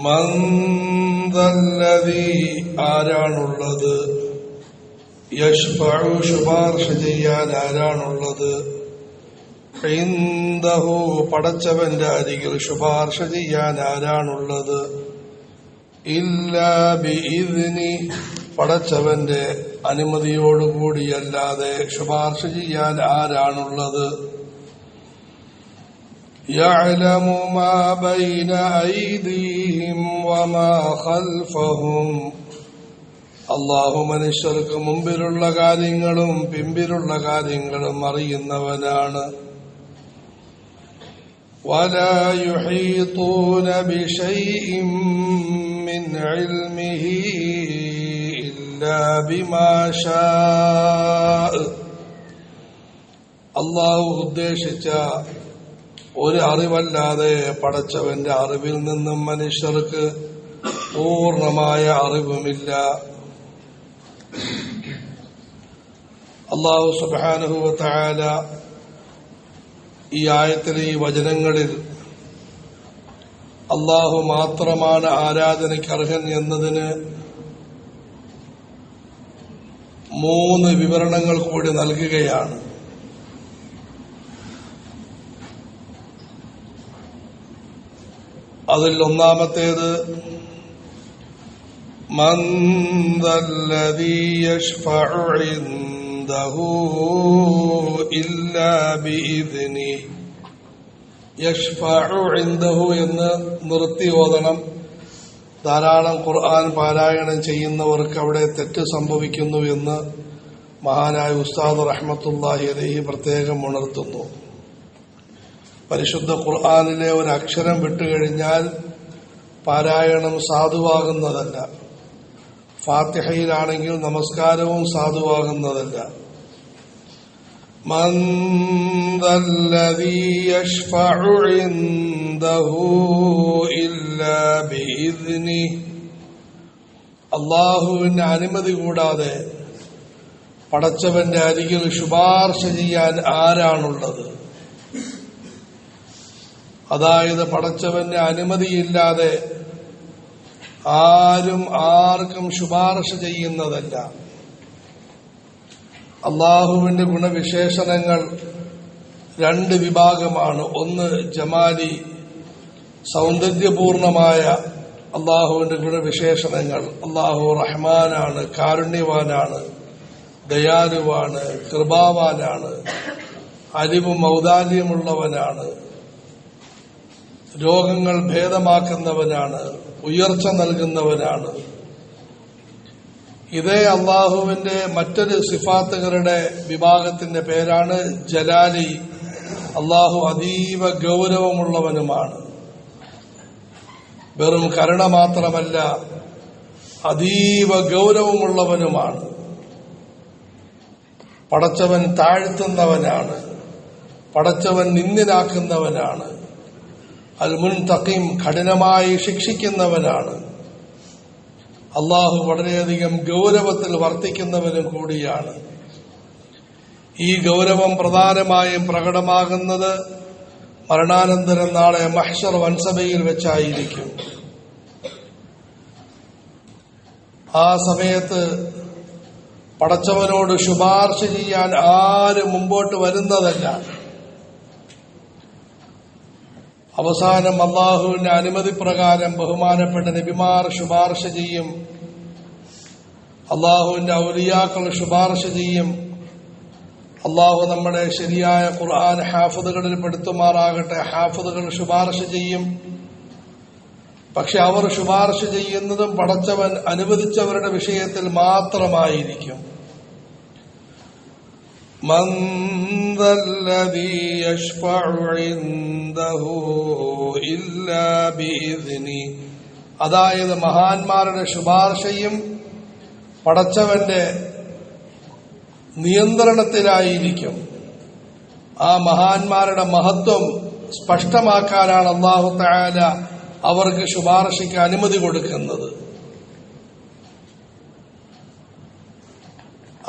മന്ദല്ലവി ആരാണുള്ളത്? യഷ്ഫു ശുപാർശ ചെയ്യാൻ ആരാണുള്ളത്? ഹൈന്ദഹോ പടച്ചവന്റെ അരികിൽ ശുപാർശ ചെയ്യാൻ ആരാണുള്ളത്? ഇല്ലാബിഇനി പടച്ചവന്റെ അനുമതിയോടുകൂടിയല്ലാതെ ശുപാർശ ചെയ്യാൻ ആരാണുള്ളത്? يعلم ما بين أيديهم وما خلفهم അള്ളാഹു മനുഷ്യർക്ക് മുമ്പിലുള്ള കാര്യങ്ങളും പിമ്പിലുള്ള കാര്യങ്ങളും അറിയുന്നവനാണ് ولا يحيطون بشيء من علمه إلا بما شاء അള്ളാഹു ഉദ്ദേശിച്ച ഒരു അറിവല്ലാതെ പടച്ചവന്റെ അറിവിൽ നിന്നും മനുഷ്യർക്ക് പൂർണമായ അറിവുമില്ല. അള്ളാഹു സുബാനുഭവത്തായ ഈ ആയത്തിലെ ഈ വചനങ്ങളിൽ അള്ളാഹു മാത്രമാണ് ആരാധനയ്ക്ക് അർഹൻ എന്നതിന് മൂന്ന് വിവരണങ്ങൾ കൂടി നൽകുകയാണ്. അതിൽ ഒന്നാമത്തേത് من ذا الذي يشفع عنده إلا بإذنه يشفع عنده എന്ന് നിർത്തി ഓതണം ധാരാളം ഖുർആൻ പാരായണം ചെയ്യുന്നവർക്ക് അവിടെ തെറ്റ് സംഭവിക്കുന്നു എന്ന് മഹാനായ ഉസ്താദ് റഹ്മത്തുല്ലാഹി അലഹി പ്രത്യേകം ഉണർത്തുന്നു പരിശുദ്ധ ഖുർആാനിലെ ഒരു അക്ഷരം വിട്ടുകഴിഞ്ഞാൽ പാരായണം സാധുവാകുന്നതല്ല. ഫാത്തിഹയിലാണെങ്കിൽ നമസ്കാരവും സാധുവാകുന്നതല്ല. അള്ളാഹുവിന്റെ അനുമതി കൂടാതെ പടച്ചവന്റെ അരികിൽ ശുപാർശ ചെയ്യാൻ ആരാണുള്ളത്? അതായത് പടച്ചവന്റെ അനുമതിയില്ലാതെ ആരും ആർക്കും ശുപാർശ ചെയ്യുന്നതല്ല. അള്ളാഹുവിന്റെ ഗുണവിശേഷണങ്ങൾ രണ്ട് വിഭാഗമാണ്. ഒന്ന് ജമാലി സൗന്ദര്യപൂർണമായ അള്ളാഹുവിന്റെ ഗുണവിശേഷണങ്ങൾ. അള്ളാഹു റഹ്മാനാണ് കാരുണ്യവാനാണ് ദയാലുവാണ് കൃപാവാനാണ് അരിവും ഔദാര്യമുള്ളവനാണ് രോഗങ്ങൾ ഭേദമാക്കുന്നവനാണ് ഉയർച്ച നൽകുന്നവനാണ്. ഇതേ അള്ളാഹുവിന്റെ മറ്റൊരു സിഫാത്തുകളുടെ വിഭാഗത്തിന്റെ പേരാണ് ജലാലി. അള്ളാഹു അതീവ ഗൗരവമുള്ളവനുമാണ്. വെറും കരുണ മാത്രമല്ല അതീവ ഗൗരവമുള്ളവനുമാണ്. പടച്ചവൻ താഴ്ത്തുന്നവനാണ് പടച്ചവൻ നിന്ദിനാക്കുന്നവനാണ് അൽ മുൻ തക്കീം കഠിനമായി ശിക്ഷിക്കുന്നവനാണ്. അള്ളാഹു വളരെയധികം ഗൗരവത്തിൽ വർത്തിക്കുന്നവനും കൂടിയാണ്. ഈ ഗൗരവം പ്രധാനമായും പ്രകടമാകുന്നത് മരണാനന്തരം നാളെ മഹ്ഷർ വൻസഭയിൽ വെച്ചായിരിക്കും. ആ സമയത്ത് പടച്ചവനോട് ശുപാർശ ചെയ്യാൻ ആരും മുമ്പോട്ട് വരുന്നതല്ല. അവസാനം അള്ളാഹുവിന്റെ അനുമതി പ്രകാരം ബഹുമാനപ്പെട്ട നബിമാർ ശുപാർശ ചെയ്യും. അള്ളാഹുവിന്റെ ഔലിയാക്കൾ ശുപാർശ ചെയ്യും. അള്ളാഹു നമ്മുടെ ശരിയായ ഖുർആൻ ഹാഫുദുകളിൽ പെടുത്തുമാറാകട്ടെ ഹാഫുദുകൾ ശുപാർശ ചെയ്യും. പക്ഷെ അവർ ശുപാർശ ചെയ്യുന്നതും പടച്ചവൻ അനുവദിച്ചവരുടെ വിഷയത്തിൽ മാത്രമായിരിക്കും. من ذا الذي يشفع عنده إلا بإذنه അതായത് മഹാന്മാരുടെ ശുപാർശയും പടച്ചവന്റെ നിയന്ത്രണത്തിലായിരിക്കും ആ മഹാന്മാരുടെ മഹത്വം സ്പഷ്ടമാക്കാനാണ് അള്ളാഹു താല അവർക്ക് ശുപാർശയ്ക്ക് അനുമതി കൊടുക്കുന്നത്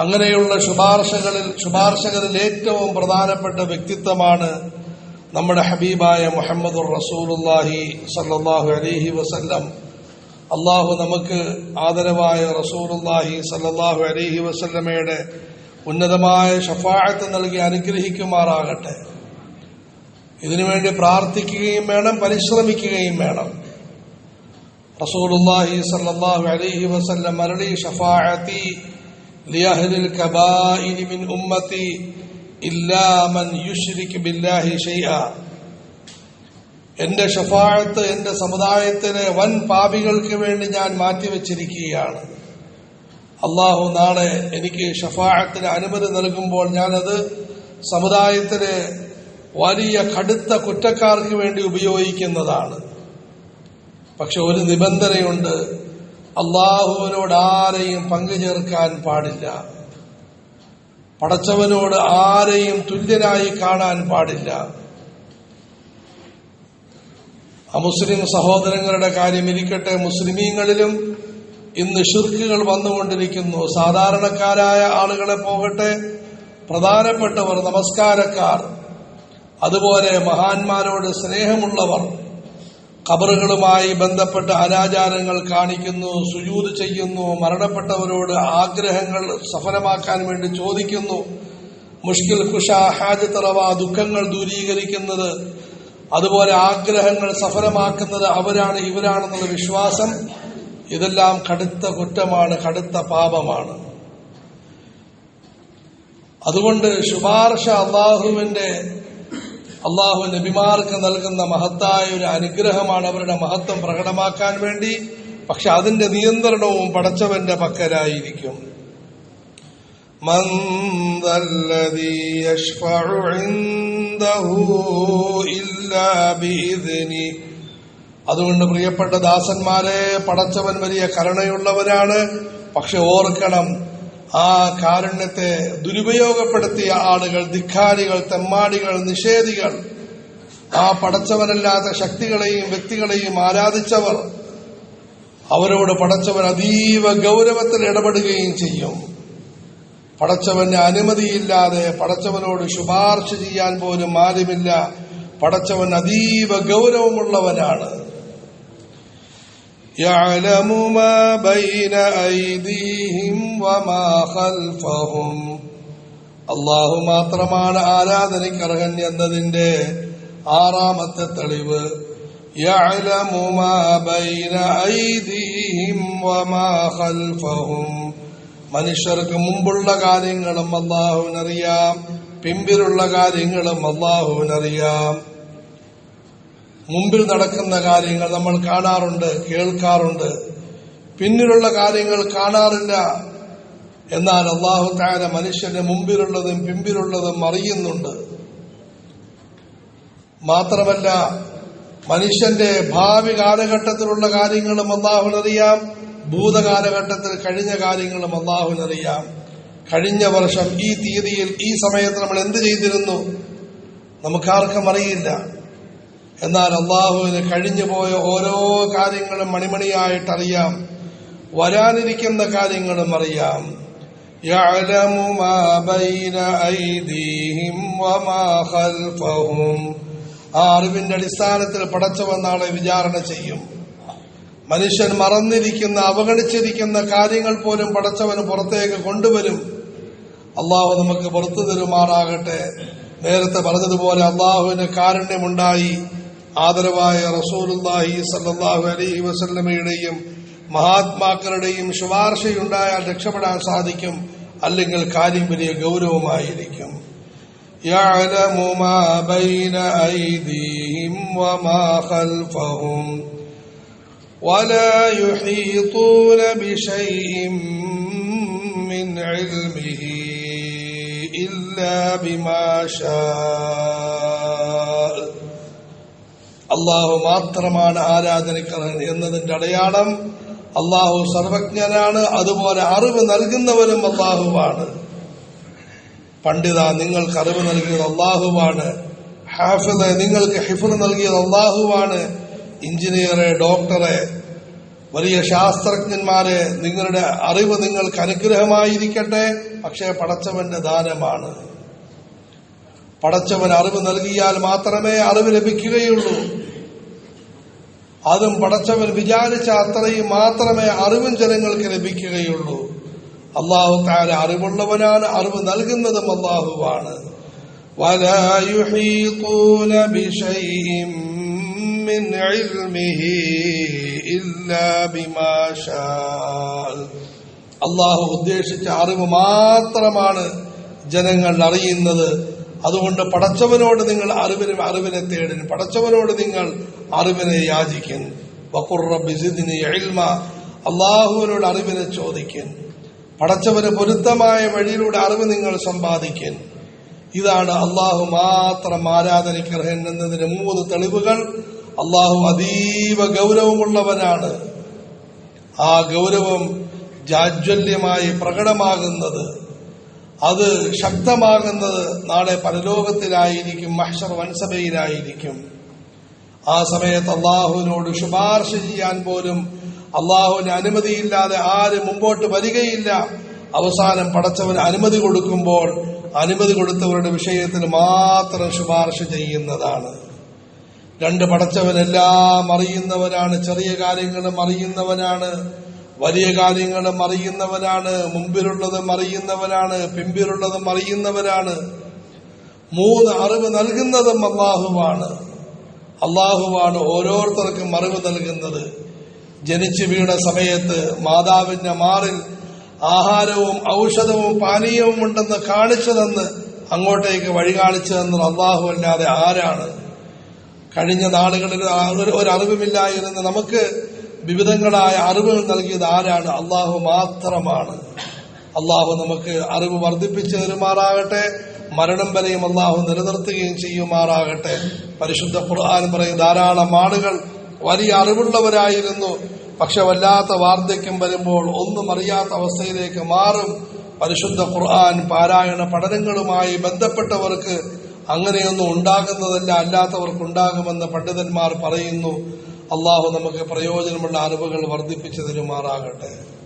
അങ്ങനെയുള്ള ശുപാർശകളിൽ ശുപാർശകളിൽ ഏറ്റവും പ്രധാനപ്പെട്ട വ്യക്തിത്വമാണ് നമ്മുടെ ഹബീബായ മുഹമ്മദ് റസൂലുല്ലാഹി സല്ലാഹു അലഹി വസല്ലം. അള്ളാഹു നമുക്ക് ആദരവായ റസൂലുല്ലാഹി സല്ലാഹു അലഹി വസല്ലമയുടെ ഉന്നതമായ ഷഫായത്ത് നൽകി അനുഗ്രഹിക്കുമാറാകട്ടെ. ഇതിനുവേണ്ടി പ്രാർത്ഥിക്കുകയും വേണം പരിശ്രമിക്കുകയും വേണം. റസൂലുല്ലാഹി സല്ലാഹു അലഹി വസല്ലം മരളി ഷഫാഅത്തി ലിയഹ്ലിൽ കബായിരി മിൻ ഉമ്മത്തി ഇല്ലാ മൻ യുശ്രിക് ബില്ലാഹി ഷൈഅ എന്റെ ഷഫാഴത്ത് എന്റെ സമുദായത്തിലെ വൻ പാപികൾക്ക് വേണ്ടി ഞാൻ മാറ്റിവെച്ചിരിക്കുകയാണ്. അള്ളാഹു നാളെ എനിക്ക് ഷഫാഴത്തിന് അനുമതി നൽകുമ്പോൾ ഞാനത് സമുദായത്തിലെ വലിയ കടുത്ത കുറ്റക്കാർക്ക് വേണ്ടി ഉപയോഗിക്കുന്നതാണ്. പക്ഷെ ഒരു നിബന്ധനയുണ്ട് അള്ളാഹുവിനോട് ആരെയും പങ്കുചേർക്കാൻ പാടില്ല. പടച്ചവനോട് ആരെയും തുല്യനായി കാണാൻ പാടില്ല. അമുസ്ലിം സഹോദരങ്ങളുടെ കാര്യം ഇരിക്കട്ടെ. മുസ്ലിമീങ്ങളിലും ഇന്ന് ഷിർക്കുകൾ വന്നുകൊണ്ടിരിക്കുന്നു. സാധാരണക്കാരായ ആളുകളെ പോകട്ടെ. പ്രധാനപ്പെട്ടവർ നമസ്കാരക്കാർ അതുപോലെ മഹാന്മാരോട് സ്നേഹമുള്ളവർ ഖബറുകളുമായി ബന്ധപ്പെട്ട അനാചാരങ്ങൾ കാണിക്കുന്നു സുജൂത് ചെയ്യുന്നു മരണപ്പെട്ടവരോട് ആഗ്രഹങ്ങൾ സഫലമാക്കാൻ വേണ്ടി ചോദിക്കുന്നു. മുഷ്കിൽ കുഷ ഹാജത്തറവ ദുഃഖങ്ങൾ ദൂരീകരിക്കുന്നത് അതുപോലെ ആഗ്രഹങ്ങൾ സഫലമാക്കുന്നത് അവരാണ് ഇവരാണെന്നുള്ള വിശ്വാസം ഇതെല്ലാം കടുത്ത കുറ്റമാണ് കടുത്ത പാപമാണ്. അതുകൊണ്ട് ശുപാർശ അള്ളാഹുവിന്റെ അള്ളാഹു നബിമാർക്ക് നൽകുന്ന മഹത്തായ ഒരു അനുഗ്രഹമാണ് അവരുടെ മഹത്വം പ്രകടമാക്കാൻ വേണ്ടി. പക്ഷെ അതിന്റെ നിയന്ത്രണവും പടച്ചവന്റെ പക്കലായിരിക്കും. അതുകൊണ്ട് പ്രിയപ്പെട്ട ദാസന്മാരെ പടച്ചവൻ വലിയ കരുണയുള്ളവരാണ്. പക്ഷെ ഓർക്കണം ആ കാരുണ്യത്തെ ദുരുപയോഗപ്പെടുത്തിയ ആളുകൾ ധിക്കാരികൾ തെമ്മാടികൾ നിഷേധികൾ ആ പടച്ചവനല്ലാത്ത ശക്തികളെയും വ്യക്തികളെയും ആരാധിച്ചവർ അവരോട് പടച്ചവൻ അതീവ ഗൗരവത്തിൽ ഇടപെടുകയും ചെയ്യും. പടച്ചവന്റെ അനുമതിയില്ലാതെ പടച്ചവനോട് ശുപാർശ ചെയ്യാൻ പോലും ആരുമില്ല. പടച്ചവൻ അതീവ ഗൗരവമുള്ളവനാണ്. يعلم ما بين أيديهم وما خلفهم അള്ളാഹു മാത്രമാണ് ആരാധനയ്ക്ക് അർഹൻ എന്നതിന്റെ ആറാമത്തെ തെളിവ് يعلم ما بين أيديهم وما خلفهم മനുഷ്യർക്ക് മുമ്പുള്ള കാര്യങ്ങളും അള്ളാഹുവിനറിയാം പിമ്പിലുള്ള കാര്യങ്ങളും അള്ളാഹുവിനറിയാം മുമ്പിൽ നടക്കുന്ന കാര്യങ്ങൾ നമ്മൾ കാണാറുണ്ട് കേൾക്കാറുണ്ട്. പിന്നിലുള്ള കാര്യങ്ങൾ കാണാറില്ല. എന്നാൽ അള്ളാഹു താര മനുഷ്യന്റെ മുമ്പിലുള്ളതും പിമ്പിലുള്ളതും അറിയുന്നുണ്ട്. മാത്രമല്ല മനുഷ്യന്റെ ഭാവി കാലഘട്ടത്തിലുള്ള കാര്യങ്ങളും അള്ളാഹുനറിയാം ഭൂതകാലഘട്ടത്തിൽ കഴിഞ്ഞ കാര്യങ്ങളും അള്ളാഹുനറിയാം കഴിഞ്ഞ വർഷം ഈ തീയതിയിൽ ഈ സമയത്ത് നമ്മൾ എന്ത് ചെയ്തിരുന്നു? നമുക്കാർക്കും അറിയില്ല. എന്നാൽ അള്ളാഹുവിന് കഴിഞ്ഞു പോയ ഓരോ കാര്യങ്ങളും മണിമണിയായിട്ടറിയാം വരാനിരിക്കുന്ന കാര്യങ്ങളും അറിയാം يعلم ما بين أيديهم وما خلفهم ആ അറിവിന്റെ അടിസ്ഥാനത്തിൽ പടച്ചവൻ നാളെ വിചാരണ ചെയ്യും മനുഷ്യൻ മറന്നിരിക്കുന്ന അവഗണിച്ചിരിക്കുന്ന കാര്യങ്ങൾ പോലും പടച്ചവന് പുറത്തേക്ക് കൊണ്ടുവരും അള്ളാഹു നമുക്ക് പുറത്തു തരുമാറാകട്ടെ നേരത്തെ പറഞ്ഞതുപോലെ അള്ളാഹുവിന് കാരുണ്യമുണ്ടായി ആദരവായ റസൂലുല്ലാഹി സല്ലാഹു അലൈഹി വസല്ലമയുടെയും മഹാത്മാക്കളുടെയും ശുപാർശയുണ്ടായാൽ രക്ഷപ്പെടാൻ സാധിക്കും അല്ലെങ്കിൽ കാര്യം വലിയ ഗൗരവമായിരിക്കും يعلم ما بين أيديهم وما خلفهم ولا يحيطون بشيء من علمه إلا إلا بما شاء അള്ളാഹു മാത്രമാണ് ആരാധനക്കർഹൻ എന്നതിന്റെ അടയാളം അള്ളാഹു സർവജ്ഞനാണ് അതുപോലെ അറിവ് നൽകുന്നവരും അള്ളാഹുവാണ്. പണ്ഡിത നിങ്ങൾക്ക് അറിവ് നൽകിയത് അള്ളാഹുവാണ്. ഹാഫിദ് നിങ്ങൾക്ക് ഹിഫർ നൽകിയത് അള്ളാഹുവാണ്. എഞ്ചിനീയറെ ഡോക്ടറെ വലിയ ശാസ്ത്രജ്ഞന്മാരെ നിങ്ങളുടെ അറിവ് നിങ്ങൾക്ക് അനുഗ്രഹമായിരിക്കട്ടെ പക്ഷേ പടച്ചവന്റെ ദാനമാണ്. പടച്ചവൻ അറിവ് നൽകിയാൽ മാത്രമേ അറിവ് ലഭിക്കുകയുള്ളൂ. അതും പടച്ചവൻ വിചാരിച്ച അത്രയും മാത്രമേ അറിവും ജനങ്ങൾക്ക് ലഭിക്കുകയുള്ളൂ. അള്ളാഹു താര അറിവുള്ളവനാണ് അറിവ് നൽകുന്നതും അള്ളാഹുവാണ് അള്ളാഹു ഉദ്ദേശിച്ച അറിവ് മാത്രമാണ് ജനങ്ങൾ അറിയുന്നത്. അതുകൊണ്ട് പടച്ചവനോട് നിങ്ങൾ അറിവിനും അറിവിനെ തേടിന് പടച്ചവനോട് നിങ്ങൾ അറിവിനെ യാചിക്കൻ. അള്ളാഹുവിനോട് അറിവിനെ ചോദിക്കൻ. പടച്ചവന് പൊരുത്തമായ വഴിയിലൂടെ അറിവ് നിങ്ങൾ സമ്പാദിക്കൻ. ഇതാണ് അള്ളാഹു മാത്രം ആരാധനയ്ക്കർഹൻ എന്നതിന് മൂന്ന് തെളിവുകൾ. അള്ളാഹു അതീവ ഗൗരവമുള്ളവനാണ്. ആ ഗൗരവം ജാജ്വല്യമായി പ്രകടമാകുന്നത്. അത് ശക്തമാകുന്നത് നാളെ പരലോകത്തിലായിരിക്കും മഹ്ഷർ വൻസഭയിലായിരിക്കും. ആ സമയത്ത് അള്ളാഹുവിനോട് ശുപാർശ ചെയ്യാൻ പോലും അള്ളാഹുവിന് അനുമതിയില്ലാതെ ആരും മുമ്പോട്ട് വരികയില്ല. അവസാനം പടച്ചവന് അനുമതി കൊടുക്കുമ്പോൾ അനുമതി കൊടുത്തവരുടെ വിഷയത്തിൽ മാത്രം ശുപാർശ ചെയ്യുന്നതാണ്. രണ്ട് പടച്ചവനെല്ലാം അറിയുന്നവനാണ് ചെറിയ കാര്യങ്ങളും അറിയുന്നവനാണ് വലിയ കാര്യങ്ങളും അറിയുന്നവനാണ് മുമ്പിലുള്ളതും അറിയുന്നവനാണ് പിമ്പിലുള്ളതും അറിയുന്നവനാണ്. മൂന്ന് അറിവ് നൽകുന്നതും അള്ളാഹുവാണ്. അള്ളാഹുവാണ് ഓരോരുത്തർക്കും അറിവ് നൽകുന്നത്. ജനിച്ചു വീണ സമയത്ത് മാതാവിന്റെ മാറിൽ ആഹാരവും ഔഷധവും പാനീയവും ഉണ്ടെന്ന് കാണിച്ചു തന്ന് അങ്ങോട്ടേക്ക് വഴി കാണിച്ചു തന്നത് അള്ളാഹു അല്ലാതെ ആരാണ്? കഴിഞ്ഞ നാളുകളിൽ ഒരു- ഒരു അറിവുമില്ലായിരുന്ന. നമുക്ക് വിവിധങ്ങളായ അറിവുകൾ നൽകിയത് ആരാണ്? അള്ളാഹു മാത്രമാണ്. അള്ളാഹു നമുക്ക് അറിവ് വർദ്ധിപ്പിച്ചു തരുമാറാകട്ടെ. മരണം വരെയും അള്ളാഹു നിലനിർത്തുകയും ചെയ്യുമാറാകട്ടെ. പരിശുദ്ധ ഖുർആൻ പറയും ധാരാളം ആളുകൾ വലിയ അറിവുള്ളവരായിരുന്നു. പക്ഷെ വല്ലാത്ത വാർദ്ധക്യം വരുമ്പോൾ ഒന്നും അറിയാത്ത അവസ്ഥയിലേക്ക് മാറും. പരിശുദ്ധ ഖുർആൻ പാരായണ പഠനങ്ങളുമായി ബന്ധപ്പെട്ടവർക്ക് അങ്ങനെയൊന്നും ഉണ്ടാകുന്നതല്ല അല്ലാത്തവർക്ക് ഉണ്ടാകുമെന്ന് പണ്ഡിതന്മാർ പറയുന്നു. അള്ളാഹു നമുക്ക് പ്രയോജനമുള്ള അറിവുകൾ വർദ്ധിപ്പിച്ചു തരുമാറാകട്ടെ.